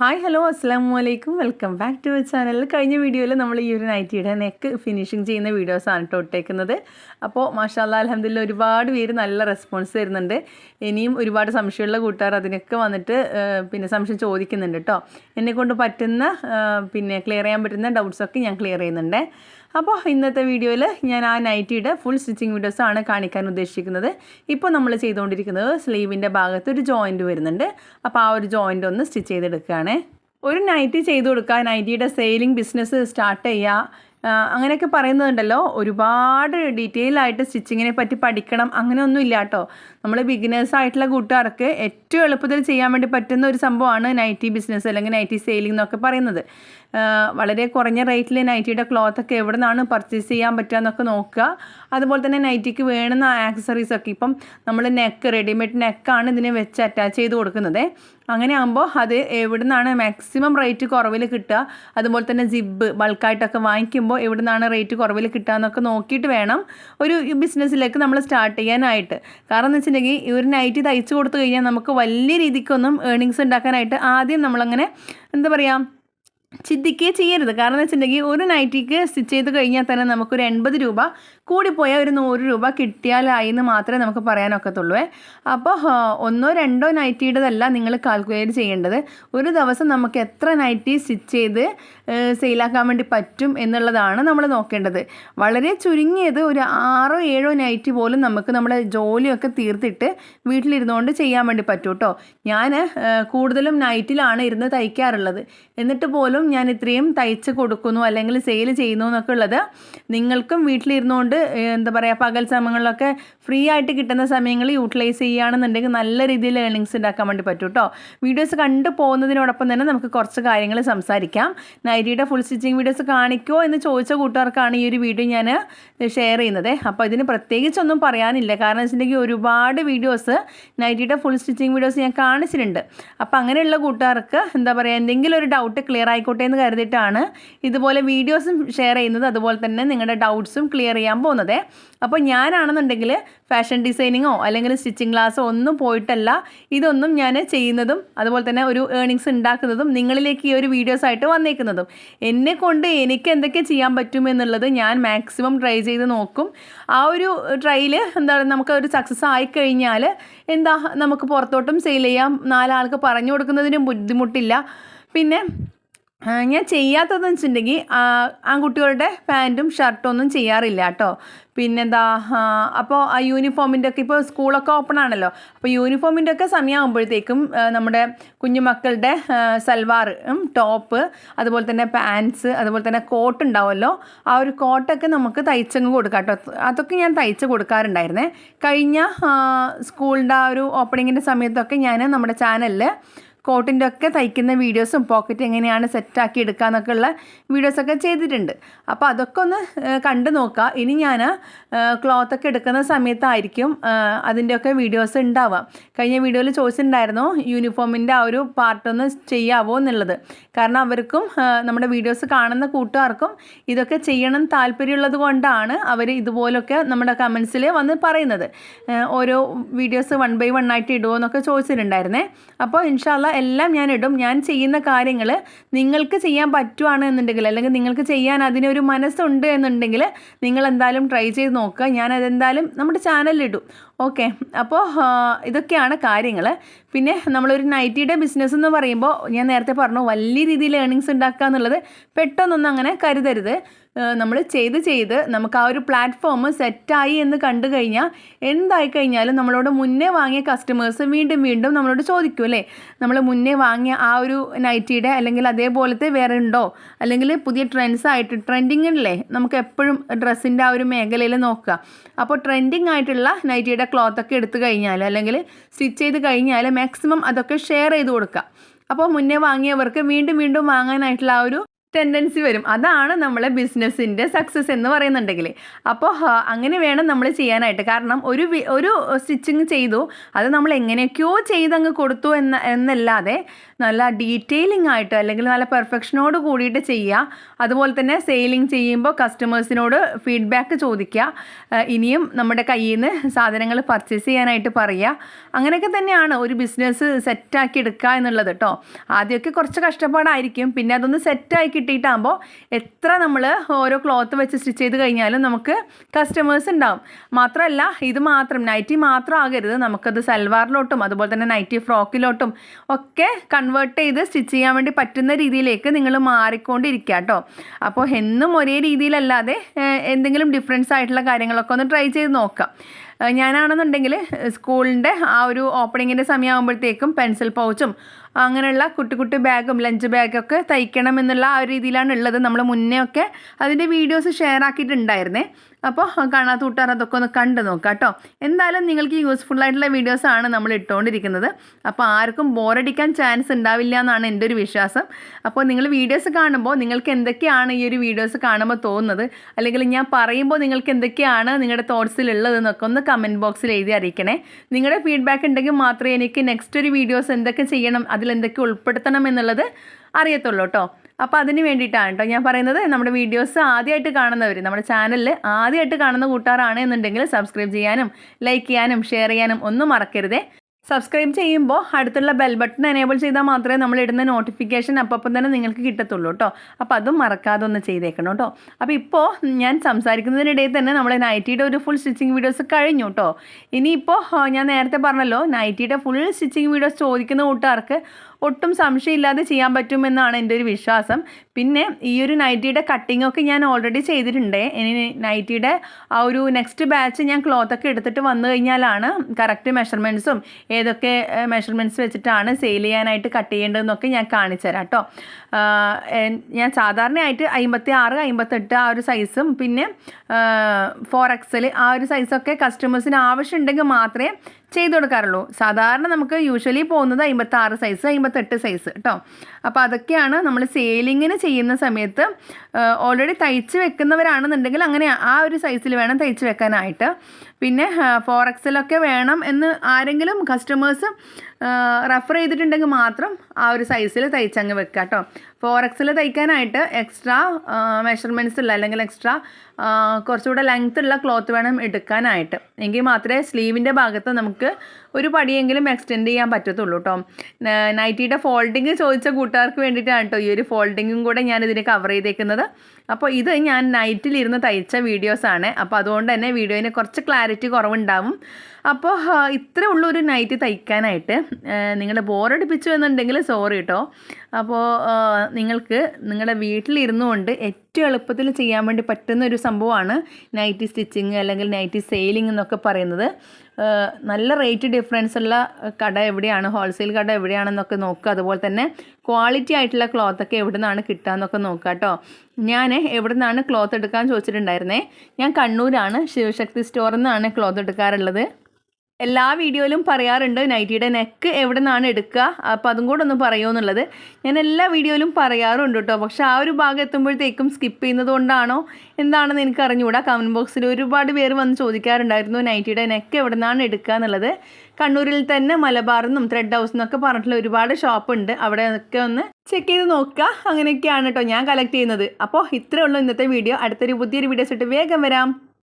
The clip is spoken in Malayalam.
ഹായ് ഹലോ അസ്സാം വലൈക്കും വെൽക്കം ബാക്ക് ടു ചാനൽ കഴിഞ്ഞ വീഡിയോയിൽ നമ്മൾ ഈ ഒരു നൈറ്റിയുടെ നെക്ക് ഫിനിഷിങ് ചെയ്യുന്ന വീഡിയോസാണ് കേട്ടോ ഇട്ടേക്കുന്നത്. അപ്പോൾ മാഷാല്ല അലഹമ്മദില്ല ഒരുപാട് പേര് നല്ല റെസ്പോൺസ് തരുന്നുണ്ട്. ഇനിയും ഒരുപാട് സംശയമുള്ള കൂട്ടുകാർ അതിനൊക്കെ വന്നിട്ട് പിന്നെ സംശയം ചോദിക്കുന്നുണ്ട് കേട്ടോ എന്നെക്കൊണ്ട് പറ്റുന്ന പിന്നെ ക്ലിയർ ചെയ്യാൻ പറ്റുന്ന ഡൗട്ട്സൊക്കെ ഞാൻ ക്ലിയർ ചെയ്യുന്നുണ്ട്. അപ്പോൾ ഇന്നത്തെ വീഡിയോയിൽ ഞാൻ ആ നൈറ്റിയുടെ ഫുൾ സ്റ്റിച്ചിങ് ആണ് കാണിക്കാൻ ഉദ്ദേശിക്കുന്നത്. ഇപ്പോൾ നമ്മൾ ചെയ്തുകൊണ്ടിരിക്കുന്നത് സ്ലീവിന്റെ ഭാഗത്ത് ഒരു ജോയിന്റ് വരുന്നുണ്ട്. അപ്പോൾ ആ ഒരു ജോയിന്റ് ഒന്ന് സ്റ്റിച്ച് ചെയ്തെടുക്കുകയാണ്. ഒരു നൈറ്റി ചെയ്ത് കൊടുക്കുക. നൈറ്റിയുടെ സെയിലിംഗ് ബിസിനസ് സ്റ്റാർട്ട് ചെയ്യുക. അങ്ങനെയൊക്കെ പറയുന്നുണ്ടല്ലോ. ഒരുപാട് ഡീറ്റെയിൽ ആയിട്ട് സ്റ്റിച്ചിങ്ങിനെ പറ്റി പഠിക്കണം. അങ്ങനെയൊന്നും ഇല്ല കേട്ടോ. നമ്മൾ ബിഗിനേഴ്സ് ആയിട്ടുള്ള കൂട്ടുകാർക്ക് ഏറ്റവും എളുപ്പത്തിൽ ചെയ്യാൻ വേണ്ടി പറ്റുന്ന ഒരു സംഭവമാണ് നൈറ്റി ബിസിനസ് അല്ലെങ്കിൽ നൈറ്റി സെയിലിംഗ് എന്നൊക്കെ പറയുന്നത്. വളരെ കുറഞ്ഞ റേറ്റിൽ നൈറ്റിയുടെ ക്ലോത്ത് ഒക്കെ എവിടെ നിന്നാണ് പർച്ചേസ് ചെയ്യാൻ പറ്റുക എന്നൊക്കെ നോക്കുക. അതുപോലെ തന്നെ നൈറ്റിക്ക് വേണുന്ന ആക്സസറീസ് ഒക്കെ. ഇപ്പം നമ്മൾ നെക്ക് റെഡിമെയ്ഡ് നെക്കാണ് ഇതിനെ വെച്ച് അറ്റാച്ച് ചെയ്ത് കൊടുക്കുന്നത്. അങ്ങനെ ആകുമ്പോൾ അത് എവിടെ നിന്നാണ് മാക്സിമം റേറ്റ് കുറവിൽ കിട്ടുക. അതുപോലെ തന്നെ ജിബ് ബൾക്കായിട്ടൊക്കെ വാങ്ങിക്കുമ്പോൾ എവിടെ നിന്നാണ് റേറ്റ് കുറവിൽ കിട്ടുക എന്നൊക്കെ നോക്കിയിട്ട് വേണം ഒരു ബിസിനസ്സിലേക്ക് നമ്മൾ സ്റ്റാർട്ട് ചെയ്യാനായിട്ട്. കാരണം എന്ന് ഈ ഒരു നൈറ്റി തയ്ച്ചു കൊടുത്തു കഴിഞ്ഞാൽ നമുക്ക് വലിയ രീതിക്കൊന്നും ഏണിങ്സ് ഉണ്ടാക്കാനായിട്ട് ആദ്യം നമ്മളങ്ങനെ എന്താ പറയുക ചിന്തിക്കുകയെ ചെയ്യരുത്. കാരണം എന്ന് വെച്ചിട്ടുണ്ടെങ്കിൽ ഒരു നൈറ്റിക്ക് സ്റ്റിച്ച് ചെയ്ത് കഴിഞ്ഞാൽ തന്നെ നമുക്കൊരു എൺപത് രൂപ കൂടിപ്പോയാൽ ഒരു നൂറ് രൂപ കിട്ടിയാലായി എന്ന് മാത്രമേ നമുക്ക് പറയാനൊക്കത്തുള്ളൂ. അപ്പോൾ ഒന്നോ രണ്ടോ നൈറ്റിയുടേതല്ല നിങ്ങൾ കാൽക്കുലേറ്റ് ചെയ്യേണ്ടത്. ഒരു ദിവസം നമുക്ക് എത്ര നൈറ്റി സ്റ്റിച്ച് ചെയ്ത് സെയിലാക്കാൻ വേണ്ടി പറ്റും എന്നുള്ളതാണ് നമ്മൾ നോക്കേണ്ടത്. വളരെ ചുരുങ്ങിയത് ഒരു ആറോ ഏഴോ നൈറ്റ് പോലും നമുക്ക് നമ്മുടെ ജോലിയൊക്കെ തീർത്തിട്ട് വീട്ടിലിരുന്നുകൊണ്ട് ചെയ്യാൻ വേണ്ടി പറ്റും കേട്ടോ ഞാൻ കൂടുതലും നൈറ്റിലാണ് ഇരുന്ന് തയ്ക്കാറുള്ളത്. എന്നിട്ട് പോലും ഞാൻ ഇത്രയും തയ്ച്ച് കൊടുക്കുന്നു അല്ലെങ്കിൽ സെയിൽ ചെയ്യുന്നു എന്നൊക്കെ ഉള്ളത് നിങ്ങൾക്കും വീട്ടിലിരുന്നുകൊണ്ട് എന്താ പറയുക പകൽ സമയങ്ങളിലൊക്കെ ഫ്രീ ആയിട്ട് കിട്ടുന്ന സമയങ്ങൾ യൂട്ടിലൈസ് ചെയ്യുകയാണെന്നുണ്ടെങ്കിൽ നല്ല രീതിയിൽ ഏർണിങ്സ് ഉണ്ടാക്കാൻ വേണ്ടി പറ്റും കേട്ടോ വീഡിയോസ് കണ്ടു പോകുന്നതിനോടൊപ്പം തന്നെ നമുക്ക് കുറച്ച് കാര്യങ്ങൾ സംസാരിക്കാം. നൈറ്റിയുടെ ഫുൾ സ്റ്റിച്ചിങ് വീഡിയോസ് കാണിക്കുമോ എന്ന് ചോദിച്ച കൂട്ടുകാർക്കാണ് ഈ ഒരു വീഡിയോ ഞാൻ ഷെയർ ചെയ്യുന്നത്. അപ്പോൾ ഇതിന് പ്രത്യേകിച്ചൊന്നും പറയാനില്ല. കാരണം വെച്ചിട്ടുണ്ടെങ്കിൽ ഒരുപാട് വീഡിയോസ് നൈറ്റിയുടെ ഫുൾ സ്റ്റിച്ചിങ് വീഡിയോസ് ഞാൻ കാണിച്ചിട്ടുണ്ട്. അപ്പോൾ അങ്ങനെയുള്ള കൂട്ടുകാർക്ക് എന്താ പറയുക എന്തെങ്കിലും ഒരു ഡൗട്ട് ക്ലിയർ ആയിക്കോട്ടെ എന്ന് കരുതിയിട്ടാണ് ഇതുപോലെ വീഡിയോസും ഷെയർ ചെയ്യുന്നത്. അതുപോലെ തന്നെ നിങ്ങളുടെ ഡൗട്ട്സും ക്ലിയർ ചെയ്യാൻ പോകുന്നത്. അപ്പോൾ ഞാനാണെന്നുണ്ടെങ്കിൽ ഫാഷൻ ഡിസൈനിങ്ങോ അല്ലെങ്കിൽ സ്റ്റിച്ചിങ് ക്ലാസ്സോ ഒന്നും പോയിട്ടല്ല. ഇതൊന്നും ഞാൻ ചെയ്യുന്നതും അതുപോലെ തന്നെ ഒരു ഏണിങ്സ് ഉണ്ടാക്കുന്നതും നിങ്ങളിലേക്ക് ഈ ഒരു വീഡിയോസ് ആയിട്ട് വന്നേക്കുന്നതും എന്നെ കൊണ്ട് എനിക്ക് എന്തൊക്കെ ചെയ്യാൻ പറ്റും എന്നുള്ളത് ഞാൻ മാക്സിമം ട്രൈ ചെയ്ത് നോക്കും. ആ ഒരു ട്രൈയിൽ എന്താ നമുക്ക് ഒരു സക്സസ് ആയിക്കഴിഞ്ഞാൽ എന്താ നമുക്ക് പുറത്തോട്ടും സെയിൽ ചെയ്യാം. നാലാൾക്ക് പറഞ്ഞു കൊടുക്കുന്നതിനും ബുദ്ധിമുട്ടില്ല. പിന്നെ ഞാൻ ചെയ്യാത്തതെന്ന് വെച്ചിട്ടുണ്ടെങ്കിൽ ആൺകുട്ടികളുടെ പാന്റും ഷർട്ടും ഒന്നും ചെയ്യാറില്ല കേട്ടോ. പിന്നെന്താ അപ്പോൾ ആ യൂണിഫോമിന്റെ ഒക്കെ ഇപ്പോൾ സ്കൂളൊക്കെ ഓപ്പൺ ആണല്ലോ. അപ്പോൾ യൂണിഫോമിന്റെ ഒക്കെ സമയമാകുമ്പോഴത്തേക്കും നമ്മുടെ കുഞ്ഞുമക്കളുടെ സൽവാർ ടോപ്പ് അതുപോലെ തന്നെ പാൻസ് അതുപോലെ തന്നെ കോട്ട് ഉണ്ടാവുമല്ലോ. ആ ഒരു കോട്ടൊക്കെ നമുക്ക് തയ്ച്ചങ്ങ് കൊടുക്കാം കേട്ടോ. അതൊക്കെ ഞാൻ തയ്ച്ച് കൊടുക്കാറുണ്ടായിരുന്നേ. കഴിഞ്ഞ സ്കൂളിന്റെ ആ ഒരു ഓപ്പണിങ്ങിന്റെ സമയത്തൊക്കെ ഞാൻ നമ്മുടെ ചാനലിൽ കോട്ടിന്റെ ഒക്കെ തയ്ക്കുന്ന വീഡിയോസും പോക്കറ്റ് എങ്ങനെയാണ് സെറ്റാക്കി എടുക്കുക എന്നൊക്കെ ഉള്ള വീഡിയോസൊക്കെ ചെയ്തിട്ടുണ്ട്. അപ്പോൾ അതൊക്കെ ഒന്ന് കണ്ടു നോക്കുക ഇനി ഞാൻ ക്ലോത്തൊക്കെ എടുക്കുന്ന സമയത്തായിരിക്കും അതിന്റെയൊക്കെ വീഡിയോസ് ഉണ്ടാവുക. കഴിഞ്ഞ വീഡിയോയിൽ ചോദിച്ചിട്ടുണ്ടായിരുന്നു യൂണിഫോമിന്റെ ആ ഒരു പാർട്ടൊന്ന് ചെയ്യാവോ എന്നുള്ളത്. കാരണം അവർക്കും നമ്മുടെ വീഡിയോസ് കാണുന്ന കൂട്ടുകാർക്കും ഇതൊക്കെ ചെയ്യണം താല്പര്യമുള്ളത് കൊണ്ടാണ് അവർ ഇതുപോലൊക്കെ നമ്മുടെ കമൻസിൽ വന്ന് പറയുന്നത്. ഓരോ വീഡിയോസ് വൺ ബൈ വൺ ആയിട്ട് ഇടുമോ എന്നൊക്കെ ചോദിച്ചിട്ടുണ്ടായിരുന്നേ. അപ്പോൾ ഇൻഷാല്ല എല്ലാം ഞാൻ ഇടും. ഞാൻ ചെയ്യുന്ന കാര്യങ്ങൾ നിങ്ങൾക്ക് ചെയ്യാൻ പറ്റുവാണ് എന്നുണ്ടെങ്കിൽ അല്ലെങ്കിൽ നിങ്ങൾക്ക് ചെയ്യാൻ അതിനൊരു മനസ്സുണ്ട് എന്നുണ്ടെങ്കിൽ നിങ്ങൾ എന്തായാലും ട്രൈ ചെയ്ത് നോക്കുക. ഞാൻ അതെന്തായാലും നമ്മുടെ ചാനലിൽ ഇടും. ഓക്കെ. അപ്പോൾ ഇതൊക്കെയാണ് കാര്യങ്ങൾ പിന്നെ നമ്മളൊരു നൈറ്റിയുടെ ബിസിനസ് എന്ന് പറയുമ്പോൾ ഞാൻ നേരത്തെ പറഞ്ഞു വലിയ രീതിയിൽ ഏണിങ്സ് ഉണ്ടാക്കുക എന്നുള്ളത് പെട്ടെന്നൊന്നും അങ്ങനെ കരുതരുത്. നമ്മൾ ചെയ്ത് ചെയ്ത് നമുക്ക് ആ ഒരു പ്ലാറ്റ്ഫോം സെറ്റായി എന്ന് കണ്ടു കഴിഞ്ഞാൽ എന്തായി കഴിഞ്ഞാലും നമ്മളോട് മുന്നേ വാങ്ങിയ കസ്റ്റമേഴ്സ് വീണ്ടും വീണ്ടും നമ്മളോട് ചോദിക്കും അല്ലേ? നമ്മൾ മുന്നേ വാങ്ങിയ ആ ഒരു നൈറ്റിയുടെ അല്ലെങ്കിൽ അതേപോലത്തെ വേറെ ഉണ്ടോ? അല്ലെങ്കിൽ പുതിയ ട്രെൻഡ്സ് ആയിട്ട് ട്രെൻഡിങ്ങല്ലേ നമുക്ക് എപ്പോഴും ഡ്രസ്സിന്റെ ആ ഒരു മേഖലയിൽ നോക്കുക. അപ്പോൾ ട്രെൻഡിങ് ആയിട്ടുള്ള നൈറ്റിയുടെ ക്ലോത്ത് ഒക്കെ എടുത്തു കഴിഞ്ഞാൽ അല്ലെങ്കിൽ സ്റ്റിച്ച് ചെയ്ത് കഴിഞ്ഞാൽ മാക്സിമം അതൊക്കെ ഷെയർ ചെയ്ത് കൊടുക്കുക. അപ്പോൾ മുന്നേ വാങ്ങിയവർക്ക് വീണ്ടും വീണ്ടും വാങ്ങാനായിട്ടുള്ള ആ ഒരു ടെൻഡൻസി വരും. അതാണ് നമ്മളെ ബിസിനസ്സിന്റെ സക്സസ് എന്ന് പറയുന്നുണ്ടെങ്കിൽ അപ്പോൾ അങ്ങനെ വേണം നമ്മൾ ചെയ്യാനായിട്ട്. കാരണം ഒരു ഒരു സ്റ്റിച്ചിങ് ചെയ്തു അത് നമ്മൾ എങ്ങനെയൊക്കെയോ ചെയ്തങ്ങ് കൊടുത്തു എന്ന എന്നല്ലാതെ നല്ല ഡീറ്റെയിലിംഗ് ആയിട്ട് അല്ലെങ്കിൽ നല്ല പെർഫെക്ഷനോട് കൂടിയിട്ട് ചെയ്യുക അതുപോലെ തന്നെ സെയിലിംഗ് ചെയ്യുമ്പോൾ കസ്റ്റമേഴ്സിനോട് ഫീഡ്ബാക്ക് ചോദിക്കുക ഇനിയും നമ്മുടെ കയ്യിൽ നിന്ന് സാധനങ്ങൾ പർച്ചേസ് ചെയ്യാനായിട്ട് പറയുക അങ്ങനെയൊക്കെ തന്നെയാണ് ഒരു ബിസിനസ് സെറ്റാക്കി എടുക്കുക എന്നുള്ളത് കേട്ടോ ആദ്യമൊക്കെ കുറച്ച് കഷ്ടപ്പാടായിരിക്കും. പിന്നെ അതൊന്ന് സെറ്റായി കിട്ടിയിട്ടാകുമ്പോൾ എത്ര നമ്മൾ ഓരോ ക്ലോത്ത് വെച്ച് സ്റ്റിച്ച് ചെയ്ത് കഴിഞ്ഞാലും നമുക്ക് കസ്റ്റമേഴ്സ് ഉണ്ടാവും മാത്രമല്ല ഇത് മാത്രം നൈറ്റി മാത്രം ആകരുത്. നമുക്കത് സൽവാറിലോട്ടും അതുപോലെ തന്നെ നൈറ്റി ഫ്രോക്കിലോട്ടും ഒക്കെ കൺവേർട്ട് ചെയ്ത് സ്റ്റിച്ച് ചെയ്യാൻ വേണ്ടി പറ്റുന്ന രീതിയിലേക്ക് നിങ്ങൾ മാറിക്കൊണ്ടിരിക്കുക കേട്ടോ അപ്പോൾ എന്നും ഒരേ രീതിയിലല്ലാതെ എന്തെങ്കിലും ഡിഫറൻസ് ആയിട്ടുള്ള കാര്യങ്ങളൊക്കെ ഒന്ന് ട്രൈ ചെയ്ത് നോക്കാം. ഞാനാണെന്നുണ്ടെങ്കിൽ സ്കൂളിന്റെ ആ ഒരു ഓപ്പണിങ്ങിന്റെ സമയമാകുമ്പോഴത്തേക്കും പെൻസിൽ പൗച്ചും അങ്ങനെയുള്ള കുട്ടി കുട്ടി ബാഗും ലഞ്ച് ബാഗൊക്കെ തയ്ക്കണം എന്നുള്ള ആ ഒരു രീതിയിലാണ് ഉള്ളത്. നമ്മൾ മുന്നേ ഒക്കെ അതിന്റെ വീഡിയോസ് ഷെയർ ആക്കിയിട്ടുണ്ടായിരുന്നേ. അപ്പോൾ കാണാത്ത കൂട്ടുകാർ അതൊക്കെ ഒന്ന് കണ്ടു നോക്കാം കേട്ടോ. എന്തായാലും നിങ്ങൾക്ക് യൂസ്ഫുൾ ആയിട്ടുള്ള വീഡിയോസാണ് നമ്മൾ ഇട്ടുകൊണ്ടിരിക്കുന്നത് അപ്പോൾ ആർക്കും ബോറടിക്കാൻ ചാൻസ് ഉണ്ടാവില്ല എന്നാണ് എന്റെ ഒരു വിശ്വാസം. അപ്പോൾ നിങ്ങൾ വീഡിയോസ് കാണുമ്പോൾ നിങ്ങൾക്ക് എന്തൊക്കെയാണ് ഈ ഒരു വീഡിയോസ് കാണുമ്പോൾ തോന്നുന്നത്? അല്ലെങ്കിൽ ഞാൻ പറയുമ്പോൾ നിങ്ങൾക്ക് എന്തൊക്കെയാണ് നിങ്ങളുടെ തോട്ട്സിലുള്ളത് എന്നൊക്കെ ഒന്ന് കമന്റ് ബോക്സിൽ എഴുതി അറിയിക്കണേ. നിങ്ങളുടെ ഫീഡ്ബാക്ക് ഉണ്ടെങ്കിൽ മാത്രമേ എനിക്ക് നെക്സ്റ്റ് ഒരു വീഡിയോസ് എന്തൊക്കെ ചെയ്യണം അതിലെന്തൊക്കെ ഉൾപ്പെടുത്തണം എന്നുള്ളത് അറിയത്തുള്ളൂ കേട്ടോ. അപ്പോൾ അതിന് വേണ്ടിയിട്ടാണ് കേട്ടോ ഞാൻ പറയുന്നത്. നമ്മുടെ വീഡിയോസ് ആദ്യമായിട്ട് കാണുന്നവർ നമ്മുടെ ചാനലിൽ ആദ്യമായിട്ട് കാണുന്ന കൂട്ടുകാരാണ് എന്നുണ്ടെങ്കിൽ സബ്സ്ക്രൈബ് ചെയ്യാനും ലൈക്ക് ചെയ്യാനും ഷെയർ ചെയ്യാനും ഒന്നും മറക്കരുതേ. സബ്സ്ക്രൈബ് ചെയ്യുമ്പോൾ അടുത്തുള്ള ബെൽ ബട്ടൺ എനേബിൾ ചെയ്താൽ മാത്രമേ നമ്മൾ ഇടുന്ന നോട്ടിഫിക്കേഷൻ അപ്പം തന്നെ നിങ്ങൾക്ക് കിട്ടത്തുള്ളൂ കേട്ടോ അപ്പോൾ അതും മറക്കാതെ ഒന്ന് ചെയ്തേക്കണം കേട്ടോ അപ്പോൾ ഇപ്പോൾ ഞാൻ സംസാരിക്കുന്നതിനിടയിൽ തന്നെ നമ്മൾ നൈറ്റിയുടെ ഒരു ഫുൾ സ്റ്റിച്ചിങ് വീഡിയോസ് കഴിഞ്ഞു കേട്ടോ ഇനിയിപ്പോൾ ഞാൻ നേരത്തെ പറഞ്ഞല്ലോ നൈറ്റിയുടെ ഫുൾ സ്റ്റിച്ചിങ് വീഡിയോസ് ചോദിക്കുന്ന കൂട്ടുകാർക്ക് ഒട്ടും സംശയമില്ലാതെ ചെയ്യാൻ പറ്റുമെന്നാണ് എന്റെ ഒരു വിശ്വാസം. പിന്നെ ഈ ഒരു നൈറ്റിയുടെ കട്ടിംഗ് ഒക്കെ ഞാൻ ഓൾറെഡി ചെയ്തിട്ടുണ്ട്. ഇനി നൈറ്റിയുടെ ആ ഒരു നെക്സ്റ്റ് ബാച്ച് ഞാൻ ക്ലോത്ത് ഒക്കെ എടുത്തിട്ട് വന്നു കഴിഞ്ഞാലാണ് കറക്റ്റ് മെഷർമെന്റ്സും ഏതൊക്കെ മെഷർമെന്റ്സ് വെച്ചിട്ടാണ് സെയിൽ ചെയ്യാനായിട്ട് കട്ട് ചെയ്യേണ്ടതെന്നൊക്കെ ഞാൻ കാണിച്ചു തരാം കേട്ടോ ഞാൻ സാധാരണയായിട്ട് അമ്പത്തി ആറ് അമ്പത്തെട്ട് ആ ഒരു സൈസും പിന്നെ ഫോർ എക്സൽ ആ ഒരു സൈസൊക്കെ കസ്റ്റമേഴ്സിന് ആവശ്യമുണ്ടെങ്കിൽ മാത്രമേ ചെയ്ത് കൊടുക്കാറുള്ളൂ. സാധാരണ നമുക്ക് യൂഷ്വലി പോകുന്നത് അമ്പത്താറ് സൈസ് അമ്പത്തെട്ട് സൈസ് കേട്ടോ അപ്പോൾ അതൊക്കെയാണ് നമ്മൾ സെയിലിങ്ങിന് ചെയ്യുന്ന സമയത്ത് ഓൾറെഡി തയ്ച്ച് വെക്കുന്നവരാണെന്നുണ്ടെങ്കിൽ അങ്ങനെ ആ ഒരു സൈസിൽ വേണം തയ്ച്ച് വെക്കാനായിട്ട്. പിന്നെ ഫോർ എക്സലൊക്കെ വേണം എന്ന് ആരെങ്കിലും കസ്റ്റമേഴ്സ് റെഫർ ചെയ്തിട്ടുണ്ടെങ്കിൽ മാത്രം ആ ഒരു സൈസിൽ തയ്ച്ചങ്ങ് വെക്കുക കേട്ടോ ഫോർ എക്സിൽ തയ്ക്കാനായിട്ട് എക്സ്ട്രാ മെഷർമെന്റ്സ് ഉള്ള അല്ലെങ്കിൽ എക്സ്ട്രാ കുറച്ചുകൂടെ ലെങ്ത് ഉള്ള ക്ലോത്ത് വേണം എടുക്കാനായിട്ട്. എങ്കിൽ മാത്രമേ സ്ലീവിന്റെ ഭാഗത്ത് നമുക്ക് ഒരു പടിയെങ്കിലും എക്സ്റ്റെൻഡ് ചെയ്യാൻ പറ്റത്തുള്ളൂ കേട്ടോ നൈറ്റിയുടെ ഫോൾഡിങ് ചോദിച്ച കൂട്ടുകാർക്ക് വേണ്ടിയിട്ടാണ് കേട്ടോ ഈ ഒരു ഫോൾഡിങ്ങും കൂടെ ഞാൻ ഇതിന് കവർ ചെയ്തേക്കുന്നത്. അപ്പോൾ ഇത് ഞാൻ നൈറ്റിലിരുന്ന് തയ്ച്ച വീഡിയോസാണ് അപ്പോൾ അതുകൊണ്ട് തന്നെ വീഡിയോയിന് കുറച്ച് ക്ലാരിറ്റി കുറവുണ്ടാവും. അപ്പോൾ ഇത്രേ ഉള്ളൂ ഒരു നൈറ്റ് തയ്ക്കാനായിട്ട്. നിങ്ങൾ ബോറടിപ്പിച്ചു എന്നുണ്ടെങ്കിൽ സോറി കേട്ടോ അപ്പോൾ നിങ്ങൾക്ക് നിങ്ങളുടെ വീട്ടിലിരുന്നു കൊണ്ട് ഏറ്റവും എളുപ്പത്തിൽ ചെയ്യാൻ വേണ്ടി പറ്റുന്ന ഒരു സംഭവമാണ് നൈറ്റി സ്റ്റിച്ചിങ് അല്ലെങ്കിൽ നൈറ്റി സെയിലിംഗ് എന്നൊക്കെ പറയുന്നത്. നല്ല റേറ്റ് ഡിഫറൻസ് ഉള്ള കട എവിടെയാണ്? ഹോൾസെയിൽ കട എവിടെയാണെന്നൊക്കെ നോക്കുക. അതുപോലെ തന്നെ ക്വാളിറ്റി ആയിട്ടുള്ള ക്ലോത്തൊക്കെ എവിടെ നിന്നാണ് കിട്ടുക എന്നൊക്കെ നോക്കുക കേട്ടോ. ഞാൻ എവിടെ നിന്നാണ് ക്ലോത്ത് എടുക്കാൻ ചോദിച്ചിട്ടുണ്ടായിരുന്നേ? ഞാൻ കണ്ണൂരാണ്. ശിവശക്തി സ്റ്റോറിൽ നിന്നാണ് ക്ലോത്ത് എടുക്കാറുള്ളത്. എല്ലാ വീഡിയോയിലും പറയാറുണ്ട് നൈറ്റിയുടെ നെക്ക് എവിടെ നിന്നാണ് എടുക്കുക. അപ്പോൾ അതും കൂടെ ഒന്ന് പറയുമോ എന്നുള്ളത്. ഞാൻ എല്ലാ വീഡിയോയിലും പറയാറുണ്ട് കേട്ടോ. പക്ഷേ ആ ഒരു ഭാഗം എത്തുമ്പോഴത്തേക്കും സ്കിപ്പ് ചെയ്യുന്നത് കൊണ്ടാണോ എന്താണെന്ന് എനിക്ക് അറിഞ്ഞുകൂടാ. കമന്റ് ബോക്സിൽ ഒരുപാട് പേര് വന്ന് ചോദിക്കാറുണ്ടായിരുന്നു നൈറ്റിയുടെ നെക്ക് എവിടെ നിന്നാണ് എടുക്കുക എന്നുള്ളത്. കണ്ണൂരിൽ തന്നെ മലബാറിന്നും ത്രെഡ് ഹൗസ് എന്നൊക്കെ പറഞ്ഞിട്ടുള്ള ഒരുപാട് ഷോപ്പ് ഉണ്ട്. അവിടെ ഒക്കെ ഒന്ന് ചെക്ക് ചെയ്ത് നോക്കുക. അങ്ങനെയൊക്കെയാണ് കേട്ടോ ഞാൻ കളക്ട് ചെയ്യുന്നത്. അപ്പോൾ ഇത്രയേ ഉള്ളൂ ഇന്നത്തെ വീഡിയോ. അടുത്തൊരു പുതിയൊരു വീഡിയോസ് ഇട്ട് വേഗം വരാം.